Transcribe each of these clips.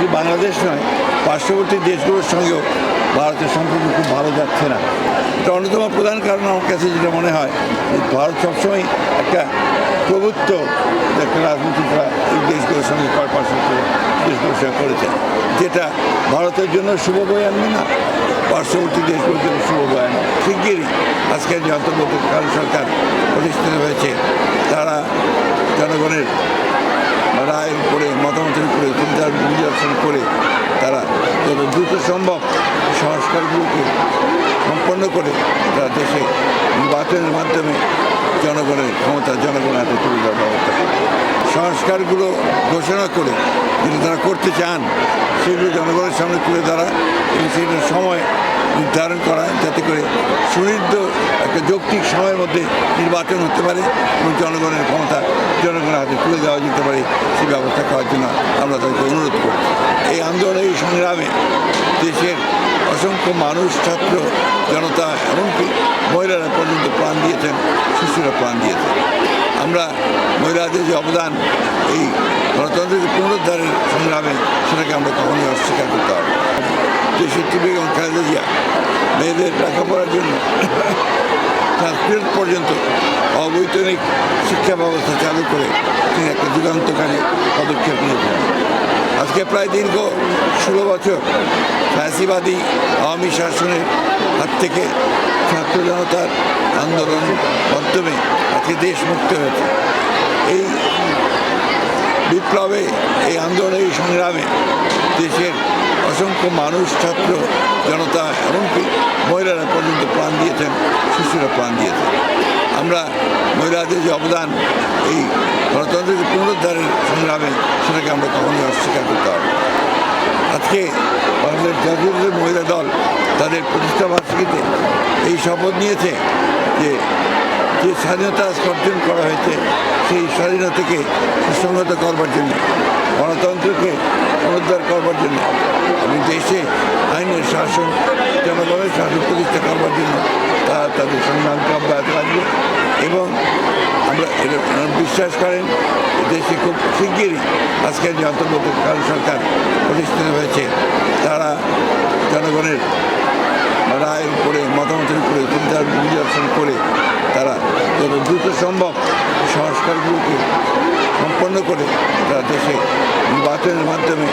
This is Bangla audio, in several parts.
শুধু বাংলাদেশ নয়, পার্শ্ববর্তী দেশগুলোর সঙ্গেও ভারতের সম্পর্ক খুব ভালো যাচ্ছে না। এটা অন্যতম প্রধান কারণ আমার কাছে যেটা মনে হয় ভারত সবসময় একটা প্রভুত্ব একটা রাজনীতিকরা এই দেশগুলোর সঙ্গে পার্শ্ববর্তী দেশগুলোর সঙ্গে করেছে, যেটা ভারতের জন্য শুভ বয়ে আনবে না, পার্শ্ববর্তী দেশগুলোর জন্য শুভ বয়ে আনবে শিগগিরই আজকের যে অন্তর্বর্তীকালীন সরকার প্রতিষ্ঠিত হয়েছে, তারা জনগণের রায়ের উপরে মতামতের উপরে চিন্তার বিবেচনা করে তারা যত দ্রুত সম্ভব সংস্কারগুলোকে সম্পন্ন করে তারা দেশে নির্বাচনের মাধ্যমে জনগণের ক্ষমতা জনগণের হাতে তুলে দেওয়া সংস্কারগুলো ঘোষণা করে যেটা তারা করতে চান, সেগুলো জনগণের সামনে তুলে ধরা এবং সেটার সময় নির্ধারণ করা যাতে করে সুনির্দ একটা যৌক্তিক সময়ের মধ্যে নির্বাচন হতে পারে এবং জনগণের ক্ষমতা জনগণের হাতে তুলে দেওয়া যেতে পারে, সেই ব্যবস্থা করার জন্য আমরা তাদেরকে অনুরোধ করি এই আন্দোলন, এই সংগ্রামে দেশের অসংখ্য মানুষ, ছাত্র, জনতা, এমনকি মহিলারা পর্যন্ত প্রাণ দিয়েছেন, শিশুরা প্রাণ দিয়েছেন। আমরা মহিলাদের যে অবদান, এই গণতন্ত্রের পুনরুদ্ধারের সংগ্রামে সেটাকে আমরা কখনোই অস্বীকার করতে হবে দেশের বেগম খালেদা জিয়া, মেয়েদের লেখাপড়ার জন্য টুয়েলভ পর্যন্ত অবৈতনিক শিক্ষা ব্যবস্থা চালু করে তিনি একটা যুগান্তকারী পদক্ষেপ নিয়েছেন। আজকে প্রায় দীর্ঘ ষোলো বছর ফ্যাসিবাদী আওয়ামী শাসনের হাত থেকে ছাত্র জনতার আন্দোলন মাধ্যমে আজকে দেশ মুক্ত হয়েছে। এই বিপ্লবে, এই আন্দোলনে, এই সংগ্রামে দেশের অসংখ্য মানুষ, ছাত্র জনতা এমনকি মহিলারা পর্যন্ত প্রাণ দিয়েছেন, শিশুরা প্রাণ দিয়েছেন। আমরা মহিলাদের যে অবদান, এই গণতন্ত্রের পুনরুদ্ধারের সংগ্রামে সেটাকে আমরা কখনোই অস্বীকার করতে হবে আজকে বাংলাদেশ জাতীয় মহিলা দল তাদের বার্ষিকীতে এই শপথ নিয়েছে যে যে স্বাধীনতা অর্জন করা হয়েছে, সেই স্বাধীনতাকে সুসংহত করবার জন্য, গণতন্ত্রকে পুনরুদ্ধার করবার জন্য, এবং দেশে আইনের শাসন, জনগণের শাসন প্রতিষ্ঠা করবার জন্য তারা তাদের সংগ্রামকে অব্যাহত রাখবে এবং আমরা বিশ্বাস করেন, দেশে খুব শিগগিরই আজকের যে অন্তর্বর্তীকালীন সরকার প্রতিষ্ঠিত হয়েছে, তারা জনগণের মতামতের উপরে চিন্তার বিবেচনা করে তারা যত দ্রুত সম্ভব সংস্কারগুলোকে সম্পন্ন করে তারা দেশে নির্বাচনের মাধ্যমে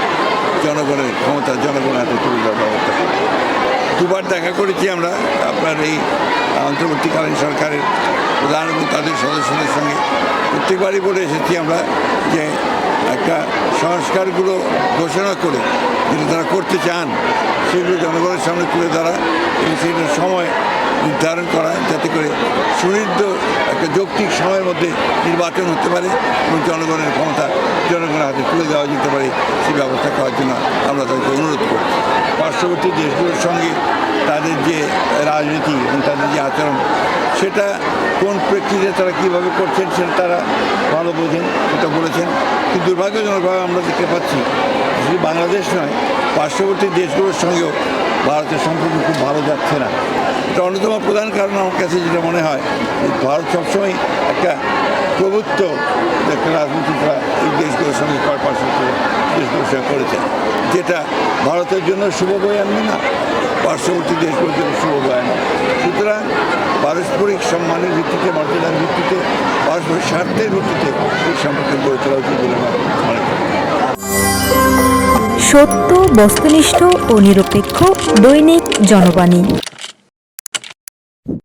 জনগণের ক্ষমতা জনগণের হাতে তুলে দেওয়ার ব্যবস্থা দুবার দেখা করেছি আমরা আপনার এই অন্তর্বর্তীকালীন সরকারের প্রধান এবং তাদের সদস্যদের সঙ্গে। প্রত্যেকবারই বলে এসেছি আমরা যে সংস্কারগুলো ঘোষণা করে যেটা তারা করতে চান, সেগুলো জনগণের সামনে তুলে ধরা এবং সেটার সময় নির্ধারণ করা যাতে করে সুনির্দ একটা যৌক্তিক সময়ের মধ্যে নির্বাচন হতে পারে এবং জনগণের ক্ষমতা জনগণের হাতে তুলে দেওয়া যেতে পারে, সেই ব্যবস্থা করার জন্য আমরা তাদেরকে অনুরোধ করি পার্শ্ববর্তী দেশগুলোর সঙ্গে তাদের যে রাজনীতি এবং তাদের যে আচরণ, সেটা কোন প্রেক্ষিতে তারা কীভাবে করছেন সেটা তারা ভালো বোঝেন, সেটা বলেছেন। কিন্তু দুর্ভাগ্যজনকভাবে আমরা দেখতে পাচ্ছি শুধু বাংলাদেশ নয়, পার্শ্ববর্তী দেশগুলোর সঙ্গেও ভারতের সম্পর্ক খুব ভালো যাচ্ছে না। এটা অন্যতম প্রধান কারণ আমার কাছে যেটা মনে হয় ভারত সবসময় একটা প্রভুত্ব একটা রাজনীতিকরা এই দেশগুলোর সঙ্গে কয় পার্শ্ববর্তী দেশগুলোর সঙ্গে করেছে। যেটা ভারতের জন্য শুভ বয়ে আনবে না, পার্শ্ববর্তী দেশগুলোর জন্য শুভ বয়ে আনবে সুতরাং পারস্পরিক সম্মানের ভিত্তিতে, মর্যাদার ভিত্তিতে, পারস্পরিক স্বার্থের ভিত্তিতে এই সম্পর্কে গড়ে তোলা উচিত বলে মনে সত্য, বস্তুনিষ্ঠ ও নিরপেক্ষ দৈনিক জনবাণী।